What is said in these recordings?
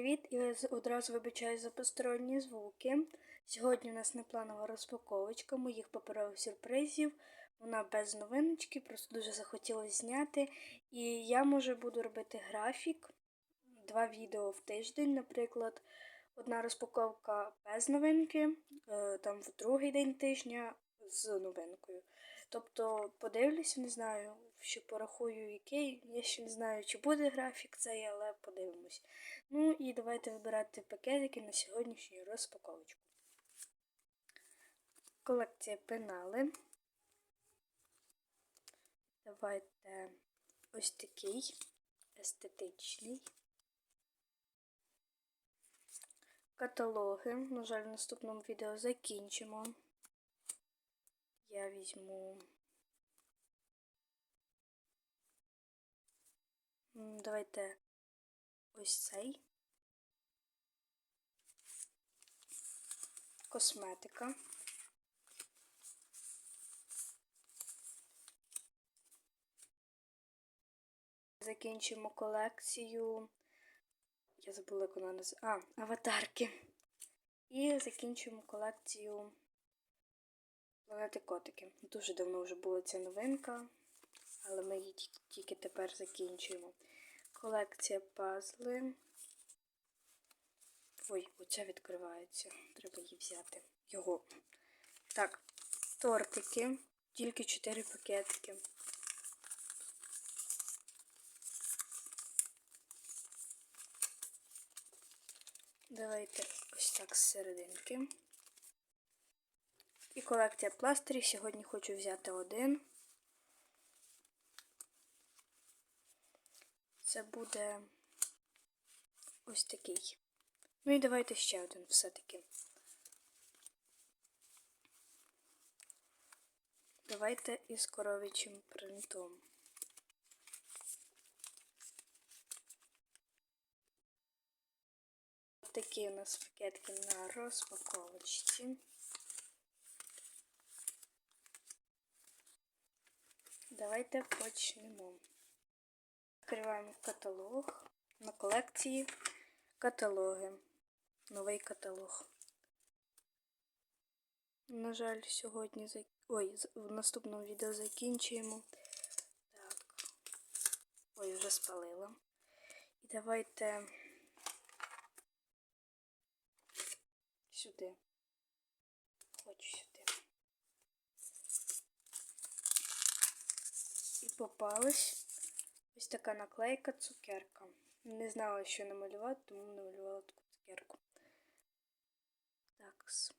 Привіт! Я одразу вибачаю за посторонні звуки. Сьогодні у нас непланова розпаковочка моїх паперових сюрпризів. Вона без новиночки, просто дуже захотілося зняти. І я може буду робити графік, два відео в тиждень, наприклад. Одна розпаковка без новинки, е, там в другий день тижня з новинкою. Тобто подивлюся, не знаю, що порахую який. Я ще не знаю, чи буде графік цей, подивимось. Ну і давайте вибирати пакетики на сьогоднішню розпаковочку. Колекція пенали. Давайте ось такий естетичний. Каталоги. На жаль, в наступному відео закінчимо. Я візьму. Давайте ось цей. Косметика. Закінчимо колекцію. Я забула, як вона називається. А, аватарки. І закінчимо колекцію планети котики. Дуже давно вже була ця новинка, але ми її тільки тепер закінчуємо. Колекція пазли. Ой, оця відкривається. Треба її взяти. Його. Так, тортики. Тільки 4 пакетики. Давайте ось так з серединки. І колекція пластирів. Сьогодні хочу взяти один. Це буде ось такий. Ну і давайте ще один все-таки. Давайте із коров'ячим принтом. Такі у нас пакетки на розпаковочці. Давайте почнемо. Відкриваємо каталог. На колекції каталоги. Новий каталог. На жаль, сьогодні зак... Ой, в наступному відео закінчуємо. Так. Ой, вже спалила. І давайте сюди. Хочу сюди. І попалась ось така наклейка цукерка. Не знала, що намалювати, тому намалювала таку цукерку. Такс.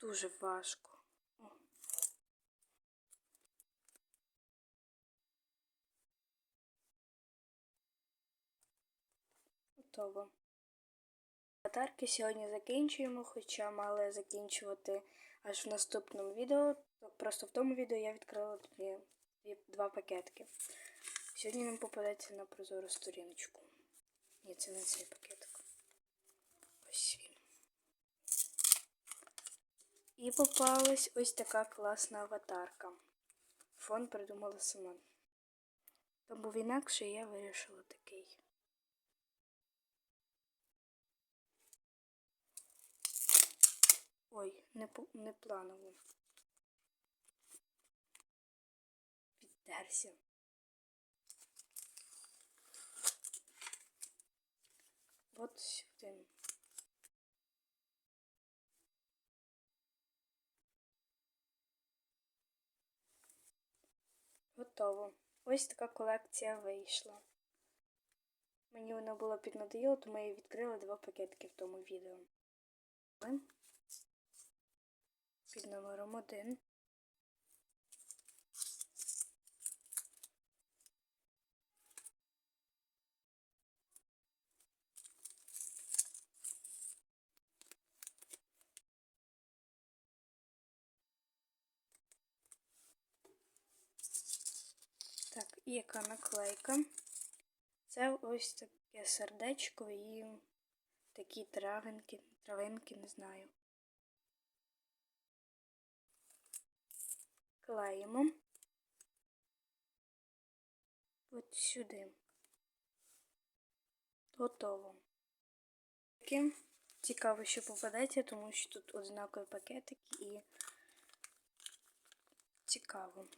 Дуже важко. Готово. Аватарки сьогодні закінчуємо, хоча мали закінчувати аж в наступному відео. Просто в тому відео я відкрила дві, два пакетики. Сьогодні нам попадеться на прозору сторіночку. Ні, це не цей пакетик. Ось він. І попалась ось така класна аватарка. Фон придумала сама. Там був інакше, я вирішила такий. Ой, не, по- не планово. Піддерся. От сюди. Готово. Ось така колекція вийшла. Мені вона була піднадоїла, тому я відкрила два пакетики в тому відео. Номером один. Так, і яка наклейка? це ось таке сердечко і такі травинки, травинки, не знаю. Клеїмо от сюди. Готово. Таке цікаво, що попадеться, тому що тут однакові пакетики і цікаво.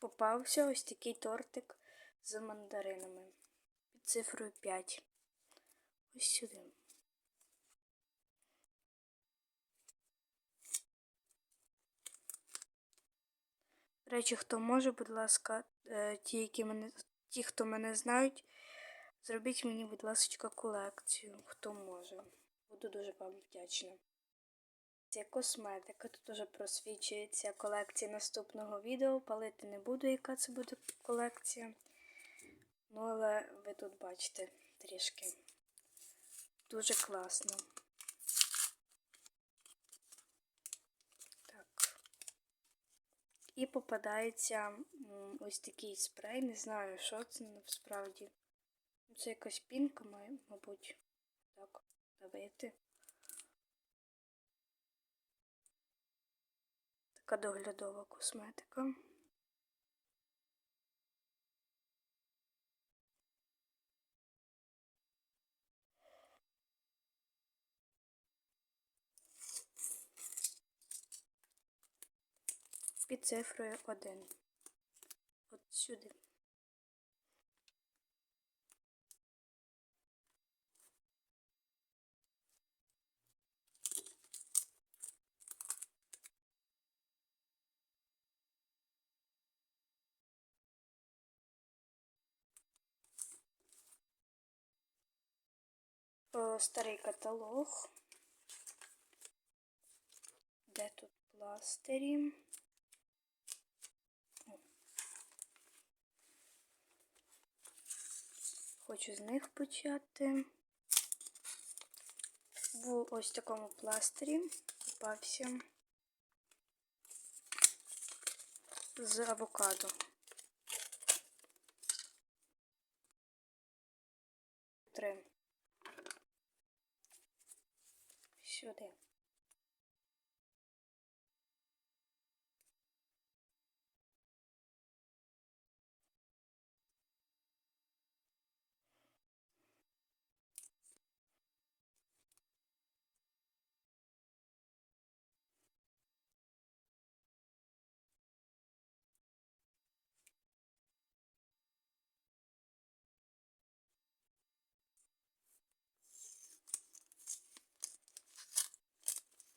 Попався ось такий тортик з мандаринами під цифрою 5. Ось сюди. До речі, хто може, будь ласка, е, ті, які мене, ті, хто мене знають, зробіть мені, будь ласка, колекцію, хто може. Буду дуже вам вдячна. Це косметика, тут уже просвічується колекція наступного відео. Палити не буду, яка це буде колекція. Ну, але ви тут бачите трішки. Дуже класно. Так. І попадається ось такий спрей. Не знаю, що це насправді. Це якась пінка, має, мабуть. Так, давайте. Така доглядова косметика. Під цифрою 1. От сюди. Старий каталог. Де тут пластирі? Хочу з них почати. В ось такому пластирі попався з авокадо. Три. Сюди.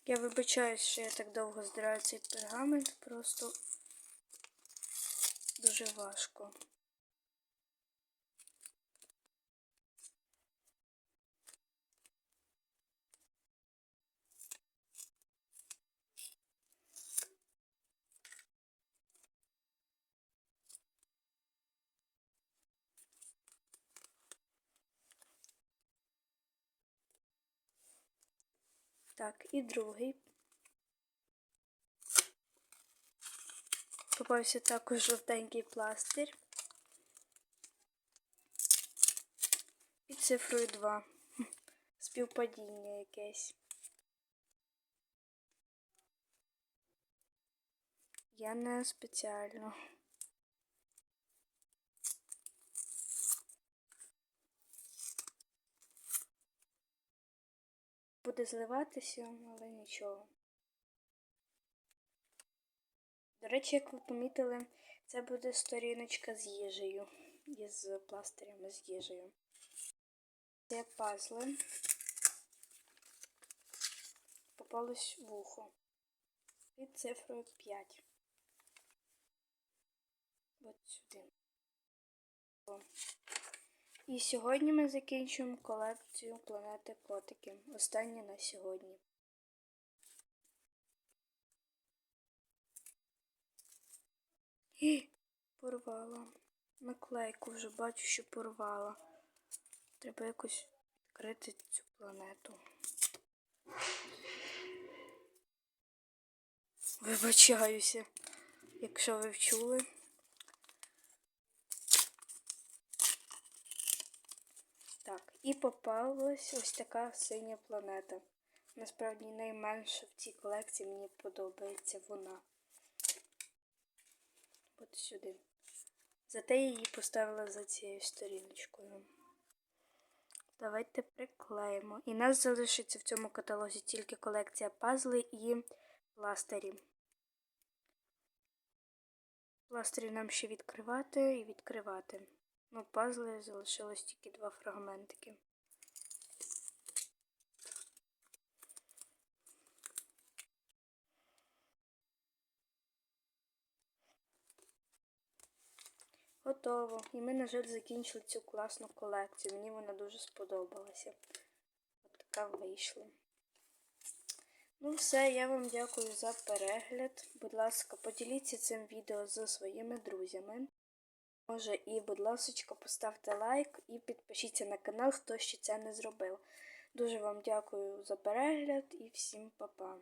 Я вибачаюсь, що я так довго здираю цей пергамент, просто дуже важко. Так, і другий. Попався також жовтенький пластир. Під цифрою 2. Співпадіння якесь. Я не спеціально. Буде зливатися, але нічого. До речі, як ви помітили, це буде сторіночка з їжею. Із пластирями з їжею. Це пазли. Попалось вухо. Під цифрою 5. От сюди. І сьогодні ми закінчуємо колекцію планети котики. Останнє на сьогодні. І порвала. Наклейку вже бачу, що порвала. Треба якось відкрити цю планету. Вибачаюся, якщо ви вчули. Так, і попалась ось така синя планета. Насправді найменше в цій колекції мені подобається вона. От сюди. Зате я її поставила за цією сторіночкою. Давайте приклеїмо. І нас залишиться в цьому каталозі тільки колекція пазли і пластирі. Пластирі нам ще відкривати і відкривати. Ну, пазли залишилось тільки два фрагментики. Готово. І ми, на жаль, закінчили цю класну колекцію. Мені вона дуже сподобалася. От така вийшла. Ну, все, я вам дякую за перегляд. Будь ласка, поділіться цим відео зі своїми друзями. Може, і, будь ласка, поставте лайк і підпишіться на канал, хто ще це не зробив. Дуже вам дякую за перегляд і всім па-па.